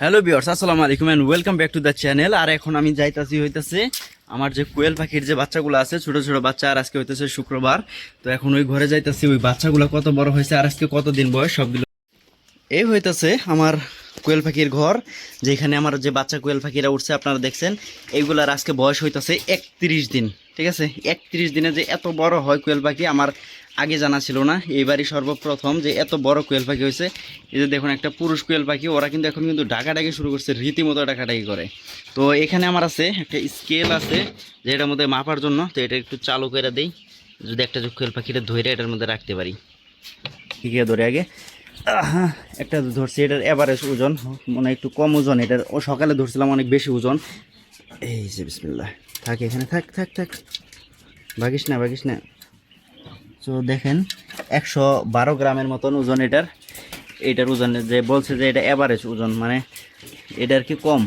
Hello viewers আসসালামু আলাইকুম and welcome back to the channel আর এখন আমি যাইতাছি হইতাছে আমার যে কোয়েল পাখির যে বাচ্চাগুলো আছে, ছোট ছোট বাচ্চা, আর আজকে হইতেছে শুক্রবার। তো এখন ওই ঘরে যাইতাছি, ওই বাচ্চাগুলো কত বড় হয়েছে আর আজকে কত দিন বয়স, সবগুলো। এই হইতাছে আমার কোয়েল পাখির ঘর, যেখানে আমার যে বাচ্চা কোয়েল পাখিরা উঠছে, আপনারা দেখছেন, এইগুলার আজকে বয়স হইতাছে একত্রিশ দিন। ঠিক আছে? একত্রিশ দিনে যে এত বড় হয় কোয়েল পাখি, আমার আগে জানা ছিল না, এইবারই সর্বপ্রথম যে এত বড় কোয়েল পাখি হয়েছে। এই যে দেখুন, একটা পুরুষ কোয়েল পাখি, ওরা কিন্তু এখন কিন্তু ডাকাডাকি শুরু করছে, রীতিমতো ডাকাডাকি করে। তো এখানে আমার আছে একটা স্কেল আছে যেটার মধ্যে মাপার জন্য, তো এটা একটু চালু করে দেই। যদি একটা যে কোয়েল পাখিটা ধরে এটার মধ্যে রাখতে পারি। ঠিক আছে ধরে আগে? একটা ধরছি, এটার এভারেজ ওজন মানে একটু কম ওজন, এটার ও সকালে ধরছিলাম অনেক বেশি ওজন। এই যে বিসমিল্লাহ। থাক, এখানে থাক থাক থাক। ভাগিস না ভাগিস না। তো দেখেন, একশো বারো গ্রামের মতন ওজন এটার। এটার ওজন যে বলছে যে এটা অ্যাভারেজ ওজন মানে এটা আর কি কম।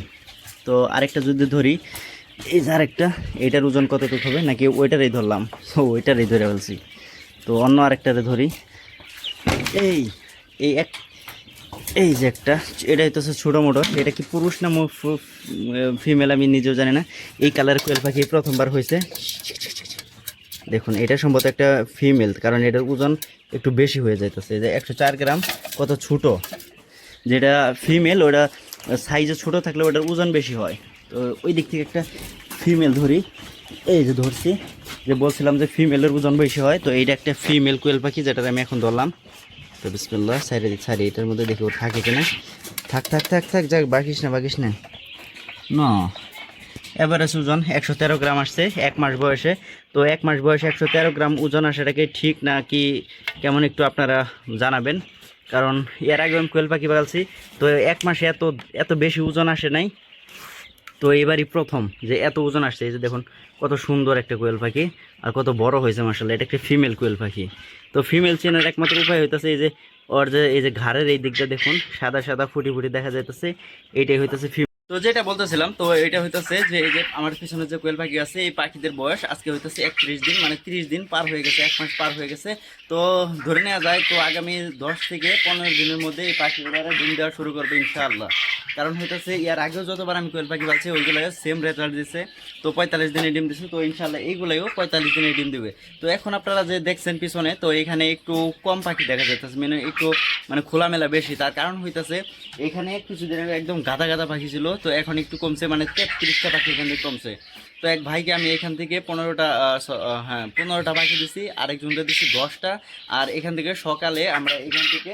তো আরেকটা যদি ধরি, এই যে আরেকটা, এটার ওজন কতটুকু হবে? নাকি ওইটারই ধরলাম? তো ওইটারই ধরে বলছি তো অন্য আরেকটারে ধরি। এই এই এক, এই যে একটা, এটা হইতেছে ছোটো মোটো এটা কি পুরুষ না ফিমেল আমি নিজেও জানি না। এই কালার কোয়েল পাখি প্রথমবার হয়েছে দেখুন, এটা সম্ভবত একটা ফিমেল কারণ এটার ওজন একটু বেশি হয়ে যাইতেছে। যে একশো চার গ্রাম, কত ছোট? যেটা ফিমেল ওটা সাইজে ছোট থাকলে ওটার ওজন বেশি হয়। তো ওই দিক থেকে একটা ফিমেল ধরি। এই যে ধরছি, যে বলছিলাম যে ফিমেলের ওজন বেশি হয়, তো এইটা একটা ফিমেল কোয়েল পাখি যেটা আমি এখন ধরলাম। তো বিসমিল্লাহ, সাইডে সাইডে এটার মধ্যে দেখি ও থাকে কিনা। থাক থাক থাক থাক, যাক, বাকিস না বাকিস না। না। এভারেজ ওজন একশো তেরো গ্রাম আসছে, এক মাস বয়সে। তো এক মাস বয়সে একশো তেরো গ্রাম ওজন আসাটাকে ঠিক না কি কেমন একটু আপনারা জানাবেন? কারণ এর আগে আমি কোয়েল পাখি পালছি, তো এক মাসে এত এত বেশি ওজন আসে নাই। তো এবারই প্রথম যে এত ওজন আসছে, এই যে দেখুন, কত সুন্দর একটা কোয়েল পাখি আর কত বড় হয়েছে মাসাল্লাহ এটা একটা ফিমেল কোয়েল পাখি। তো ফিমেল চেনার একমাত্র উপায় হইতেছে এই যে, ওর যে, এই যে ঘাড়ের এই দিকটা দেখুন, সাদা সাদা ফুটি ফুটি দেখা যাইতেছে এইটাই হইতেছে তো যেটা বলতেছিলাম, তো এটা হইতেছে যে এই যে আমার পিছনে যে কোয়েল পাখি আছে, এই পাখিদের বয়স আজকে হইতেছে একত্রিশ দিন মানে তিরিশ দিন পার হয়ে গেছে, এক মাস পার হয়ে গেছে। তো ধরে নেওয়া যায়, তো আগামী দশ থেকে পনেরো দিনের মধ্যে এই পাখিগুলো ডিম দেওয়া শুরু করবে ইনশাআল্লাহ। কারণ হইতেছে, ইয়ার আগেও যতবার আমি কোয়েল পাখি পাচ্ছি ওইগুলো সেম রেজাল্ট দিছে। তো পঁয়তাল্লিশ দিনে ডিম দিছে, তো ইনশাআল্লাহ এইগুলোও পঁয়তাল্লিশ দিনে ডিম দেবে। তো এখন আপনারা যে দেখছেন পিছনে, তো এখানে একটু কম পাখি দেখা যাইতেছে মানে একটু মানে খোলামেলা বেশি। তার কারণ হইতেছে, এখানে কিছুদিন আগে একদম গাদা গাদা পাখি ছিল তো এখন একটু কমছে মানে তেত্রিশটা পাখি এখান থেকে কমছে। তো এক ভাইকে আমি এখান থেকে পনেরোটা হ্যাঁ পনেরোটা পাখি দিছি আরেকজনকে দিছি দশটা। আর এখান থেকে সকালে আমরা এখান থেকে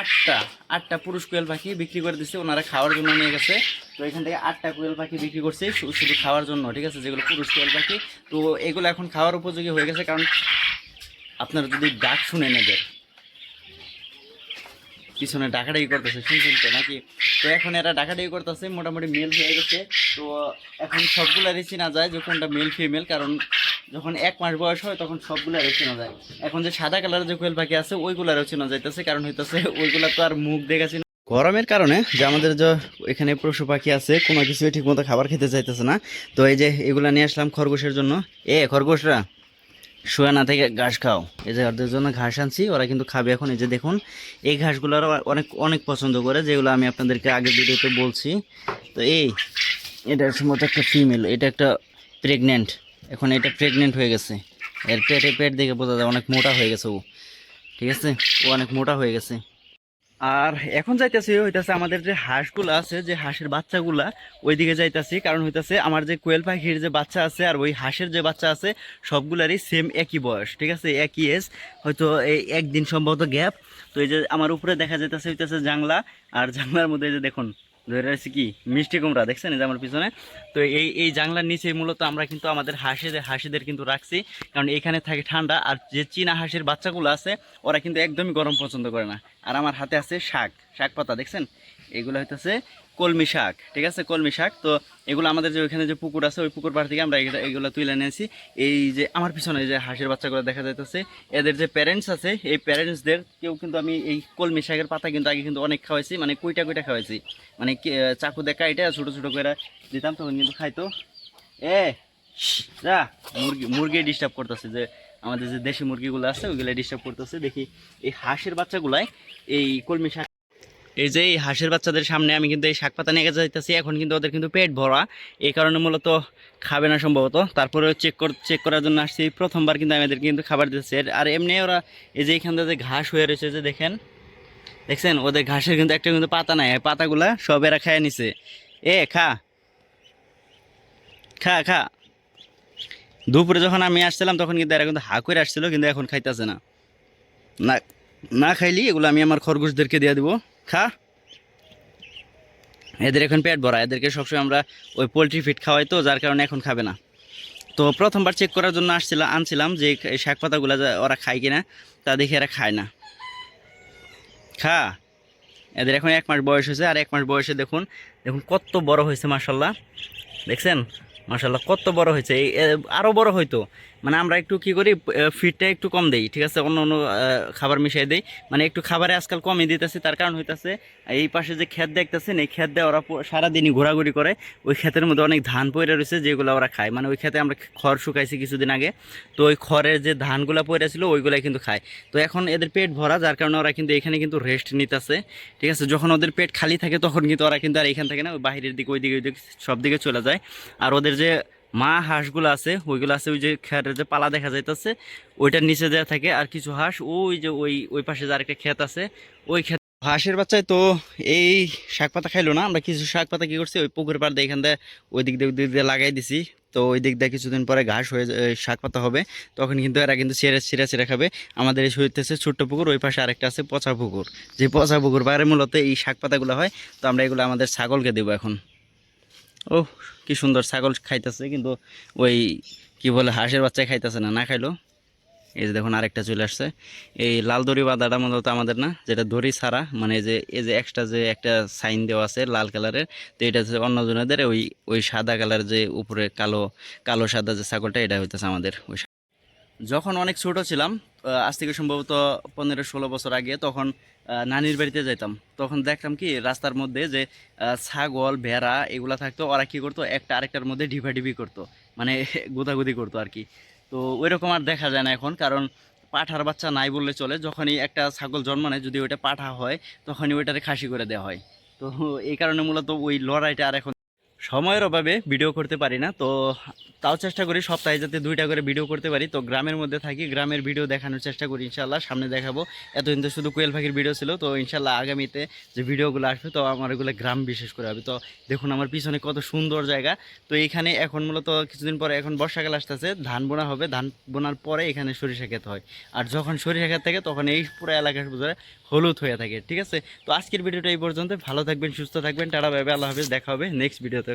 আটটা আটটা পুরুষ কোয়েল পাখি বিক্রি করে দিচ্ছে ওনারা খাওয়ার জন্য নিয়ে গেছে। তো এখান থেকে আটটা কোয়েল পাখি বিক্রি করছে শুধু খাওয়ার জন্য, ঠিক আছে? যেগুলো পুরুষ কোয়েল পাখি। তো এগুলো এখন খাওয়ার উপযোগী হয়ে গেছে, কারণ আপনারা যদি ডাক শুনেন এদের পিছনে ডাকাডাকি করতেছে, শুনছেন তো নাকি? তো এখন এরা ডাকাডাকি করতেছে, মোটামুটি মেল হয়ে গেছে। তো এখন সবগুলারই চেনা যায় যে কোনটা মেল ফিমেল কারণ যখন এক মাস বয়স হয় তখন সবগুলারই চেনা যায়। এখন যে সাদা কালারের যে কোয়েল পাখি আছে, ওইগুলারও চেনা যাইতেছে, কারণ হইতেছে ওইগুলা তো আর মুখ দেখা চেনা গরমের কারণে যে আমাদের যে এখানে পশু পাখি আছে, কোনো কিছুই ঠিক মতো খাবার খেতে চাইতেছে না। তো এই যে এগুলা নিয়ে আসলাম খরগোশের জন্য। এ, খরগোশরা। শুয়ে না থেকে ঘাস খাও। এই যে ওদের জন্য ঘাস আনছি, ওরা কিন্তু খাবে এখন। এই যে দেখুন, এই ঘাসগুলো অনেক অনেক পছন্দ করে, যেগুলো আমি আপনাদেরকে আগের ভিডিওতে বলছি। তো এই, এটা সম্ভবত একটা ফিমেল এটা একটা প্রেগনেন্ট এখন এটা প্রেগনেন্ট হয়ে গেছে। এর পেটে পেট দেখে বোঝা যায়, অনেক মোটা হয়ে গেছে ও। ঠিক আছে? ও অনেক মোটা হয়ে গেছে। আর এখন যাইতেছি হইতাছে আমাদের যে হাঁসগুলো আছে, যে হাঁসের বাচ্চাগুলা, ওইদিকে যাইতেছি। কারণ হইতাছে আমার যে কোয়েল পাখির যে বাচ্চা আছে আর ওই হাঁসের যে বাচ্চা আছে, সবগুলারই সেম একই বয়স, ঠিক আছে? একই এজ হয়তো এই একদিন সম্ভবত গ্যাপ তো এই যে আমার উপরে দেখা যাইতেছে, হইতাছে জাংলা। আর জাংলার মধ্যে এই যে দেখুন ধরে রয়েছে কি? মিষ্টি কুমড়া, দেখছেন এই যে আমার পিছনে? তো এই এই জাংলার নিচে মূলত আমরা কিন্তু আমাদের হাঁসেদের হাঁসিদের কিন্তু রাখছি। কারণ এখানে থাকে ঠান্ডা, আর যে চীনা হাঁসের বাচ্চাগুলো আছে, ওরা কিন্তু একদমই গরম পছন্দ করে না। আর আমার হাতে আছে শাক শাক পাতা, দেখছেন? এগুলো হইতেছে কলমি শাক, ঠিক আছে? কলমি শাক। তো এগুলো আমাদের যে ওইখানে যে পুকুর আছে, ওই পুকুর পাড় থেকে আমরা এগুলো- তুলে নিয়েছি এই যে আমার পিছনে যে হাঁসের বাচ্চাগুলো দেখা যাইতেছে, এদের যে প্যারেন্টস আছে, এই প্যারেন্টসদের কেউ কিন্তু আমি এই কলমি শাকের পাতা কিন্তু আগে কিন্তু অনেক খাওয়াইছি মানে কুইটা কুইটা খাওয়াইছি। মানে চাকু দেখা এটা ছোটো ছোটো করে দিতাম, তখন কিন্তু খাইতো। এ যা, মুরগি মুরগি ডিস্টার্ব করতেছে যে আমাদের যে দেশি মুরগিগুলো আছে, ওইগুলো ডিস্টার্ব করতেছে। দেখি এই হাঁসের বাচ্চাগুলাই এই কলমি শাক এই যে এই হাঁসের বাচ্চাদের সামনে আমি কিন্তু এই শাক পাতা নিয়ে যাইতেছি, এখন কিন্তু ওদের কিন্তু পেট ভরা। এই কারণে মূলত খাবে না সম্ভবত। তারপরে চেক কর চেক করার জন্য আসছি। প্রথমবার কিন্তু আমি এদের কিন্তু খাবার দিচ্ছি আর এমনি ওরা এই যে এখান থেকে ঘাস হয়ে রয়েছে যে দেখেন, দেখছেন? ওদের ঘাসের কিন্তু একটা কিন্তু পাতা নাই। পাতাগুলা সব এরা খায় নিছে। এ, খা। খা খা। দুপুরে যখন আমি আসছিলাম, তখন কিন্তু এরা কিন্তু হা করে আসছিল, কিন্তু এখন খাইতেছে না না খাইলি, এগুলো আমি আমার খরগোশদেরকে দিয়ে দিব। খা। এদের এখন পেট ভরা, এদেরকে সবসময় আমরা ওই পোলট্রি ফিট খাওয়াই তো, যার কারণে এখন খাবে না। তো প্রথমবার চেক করার জন্য আসছিলাম আনছিলাম যে এই শাক পাতাগুলো ওরা খায় কিনা, তা দেখে এরা খায় না। খা। এদের এখন এক মাস বয়স হয়েছে, আর এক মাস বয়সে দেখুন দেখুন কত বড় হয়েছে মাসাল্লাহ দেখছেন? মাসাল্লাহ কত বড় হয়েছে? এই এ, আরও বড় হয়তো। মানে আমরা একটু কি করি ফিটটা একটু কম দেই ঠিক আছে? অন্য অন্য খাবার মিশিয়ে দেই। মানে একটু খাবারে আজকাল কমই দিতেছে তার কারণ হইতেছে এই পাশে যে ক্ষেত দেখতেছেন এই ক্ষেত দিয়ে ওরা সারাদিনই ঘোরাঘুরি করে। ওই ক্ষেতের মধ্যে অনেক ধান পড়ে রয়েছে যেগুলো ওরা খায়। মানে ওই ক্ষেতে আমরা খড় শুকাইছি কিছুদিন আগে। তো ওই খড়ের যে ধানগুলো পড়ে ছিল ওইগুলাই কিন্তু খায়। তো এখন এদের পেট ভরা যার কারণে ওরা কিন্তু এখানে কিন্তু রেস্ট নিতেছে ঠিক আছে? যখন ওদের পেট খালি থাকে তখন কিন্তু ওরা কিন্তু আর এখান থেকে না ওই বাইরের দিকে ওই দিকে ওই দিকে সব দিকে চলে যায়। আর ওদের যে মা হাঁসগুলো আছে, ওইগুলো আছে, ওই যে খেরের যে পালা দেখা যাইতেছে, ওইটার নিচে দেওয়া থাকে আর কিছু হাঁস, ওই যে ওই ওই পাশে যে আরেকটা ক্ষেত আছে, ওই ক্ষেত হাঁসের বাচ্চায় তো এই শাক পাতা খাইলো না, আমরা কিছু শাক পাতা কি করছি, ওই পুকুর পাড় দিয়ে এখান দিয়ে, ওই দিক দিয়ে, ওই দিক দিয়ে লাগাই দিছি। তো ওই দিক দিয়ে কিছুদিন পরে ঘাস হয়ে শাক পাতা হবে, তখন কিন্তু এরা কিন্তু ছেড়ে, ছিঁড়ে ছিঁড়ে খাবে। আমাদের এই হইতেছে ছোট্ট পুকুর, ওই পাশে আরেকটা আছে পচা পুকুর। যে পচা পুকুর বাইরে মূলত এই শাক পাতাগুলো হয়, তো আমরা এগুলো আমাদের ছাগলকে দেবো এখন। ও কি সুন্দর ছাগল খাইতেছে, কিন্তু ওই কি বলে হাঁসের বাচ্চা খাইতেছে না না খাইলো। এই যে দেখুন আরেকটা চলে আসছে। এই লাল দড়ি বাঁধাটা মূলত আমাদের না, যেটা দড়ি ছাড়া মানে যে, এই যে এক্সট্রা যে একটা সাইন দেওয়া আছে লাল কালারের তো এটা হচ্ছে অন্যজনেদের ওই ওই সাদা কালার যে উপরে কালো কালো সাদা যে ছাগলটা, এটা হইতেছে আমাদের ওই যখন অনেক ছোট ছিলাম আজ থেকে সম্ভবত পনেরো ষোলো বছর আগে, তখন নানির বাড়িতে যেতাম তখন দেখতাম কি, রাস্তার মধ্যে যে ছাগল, ভেড়া এগুলা থাকতো, ওরা কী করতো, একটা আরেকটার মধ্যে ডিভাডিভি করতো মানে গুদাগুদি করতো আর কি। তো ওই রকম আর দেখা যায় না এখন, কারণ পাঠার বাচ্চা নাই বললে চলে, যখনই একটা ছাগল জন্ম নেয়, যদি ওইটা পাঠা হয়, তখনই ওইটারে খাসি করে দেওয়া হয়। তো এই কারণে মূলত ওই লড়াইটা আর এখন সময়ের অভাবে ভিডিও করতে পারি না, তো তাও চেষ্টা করি সপ্তাহে যাতে দুইটা করে ভিডিও করতে পারি। তো গ্রামের মধ্যে থাকি, গ্রামের ভিডিও দেখানোর চেষ্টা করি ইনশাল্লাহ সামনে দেখাবো। এতদিন তো শুধু কোয়েল পাখির ভিডিও ছিল, তো ইনশাল্লাহ আগামীতে যে ভিডিওগুলো আসবে, তো আমার এগুলো গ্রাম বিশেষ করে হবে। তো দেখুন আমার পিছনে কত সুন্দর জায়গা। তো এখানে এখন মূলত কিছুদিন পরে এখন বর্ষাকাল আসতেছে, ধান বোনা হবে। ধান বোনার পরে এখানে সরিষা ক্ষেত হয়। আর যখন সরিষা ক্ষেত থাকে, তখন এই পুরো এলাকার ভিতরে হলুদ হয়ে থাকে, ঠিক আছে? তো আজকের ভিডিওটা এই পর্যন্ত ভালো থাকবেন, সুস্থ থাকবেন। টাটা ভাবে আল্লাহ হাফেজ। দেখা হবে নেক্সট ভিডিওতে।